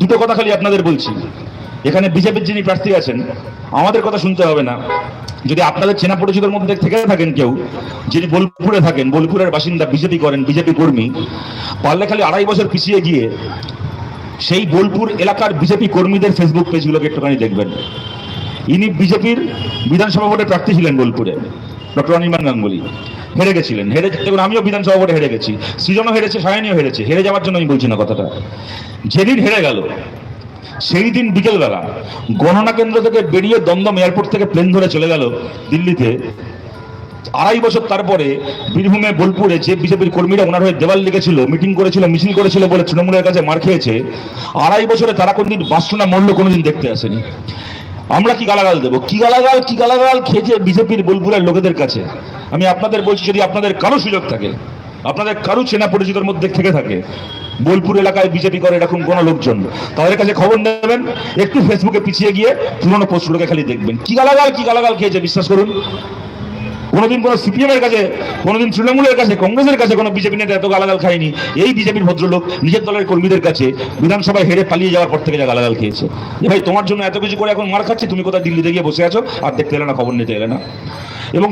দুটো কথা খালি আপনাদের বলছি। এখানে বিজেপির যিনি প্রার্থী আছেন, আমাদের কথা শুনতে হবে না। যদি আপনাদের চেনা পরিচিতের মধ্যে থেকে থাকেন কেউ, যিনি বোলপুরে থাকেন, বোলপুরের বাসিন্দা বিজেপি করেন, বিজেপি কর্মী, পারলে খালি আড়াই বছর পিছিয়ে গিয়ে সেই বোলপুর এলাকার বিজেপি কর্মীদের ফেসবুক পেজগুলোকে একটুখানি দেখবেন। ইনি বিজেপির বিধানসভা ভোটে প্রার্থী ছিলেন বোলপুরে, ডক্টর অনির্বাণ গাঙ্গুলি। হেরে গেছিলেন। হেরে দেখুন, আমিও বিধানসভা ভোটে হেরে গেছি। সৃজনও হেরেছে, সায়নীও হেরেছে। হেরে যাওয়ার জন্য আমি বলছি না কথাটা। যেদিন হেরে গেল, সেই দিন বিকেলবেলা গণনা কেন্দ্র থেকে বেরিয়ে দমদম এয়ারপোর্ট থেকে প্লেন ধরে চলে গেল দিল্লিতে। আড়াই বছর তারপরে বীরভূমে, বোলপুরে যে বিজেপির কর্মীরা ওনার হয়ে দেওয়াল লিখেছিল মিটিং করেছিল, মিছিল করেছিল বলে তৃণমূলের কাছে মার খেয়েছে, আড়াই বছরে তারা কোনদিন বাসনা মরল কোনোদিন দেখতে আসেনি। আমরা কি গালাগাল দেবো? কি গালাগাল কি গালাগাল খেয়েছে বিজেপির বোলপুরের লোকেদের কাছে? আমি আপনাদের বলছি, যদি আপনাদের কারও সুযোগ থাকে, আপনাদের কারও চেনা পরিচিতর মধ্যে থেকে থাকে, বোলপুর এলাকায় বিজেপি করে এরকম কোনো লোকজন, তাদের কাছে খবর নেবেন, একটু ফেসবুকে পিছিয়ে গিয়ে পুরনো পোস্টগুলোকে খালি দেখবেন। কি গালাগাল কি গালাগাল খেয়েছে, বিশ্বাস করুন। কোনোদিন কোনো সিপিএমের কাছে, কোনোদিন তৃণমূলের কাছে, কংগ্রেসের কাছে কোনো বিজেপি নেতা এত গালাগাল খায়নি। এই বিজেপির ভদ্রলোক নিজের দলের কর্মীদের কাছে বিধানসভায় হেরে পালিয়ে যাওয়ার পর থেকে যা গালাগাল খেয়েছে। যে ভাই, তোমার জন্য এত কিছু করে এখন মার খাচ্ছি, তুমি কোথায় দিল্লিতে গিয়ে বসে আছো? আর দেখতে এলে না, খবর নিতে এলে না। এবং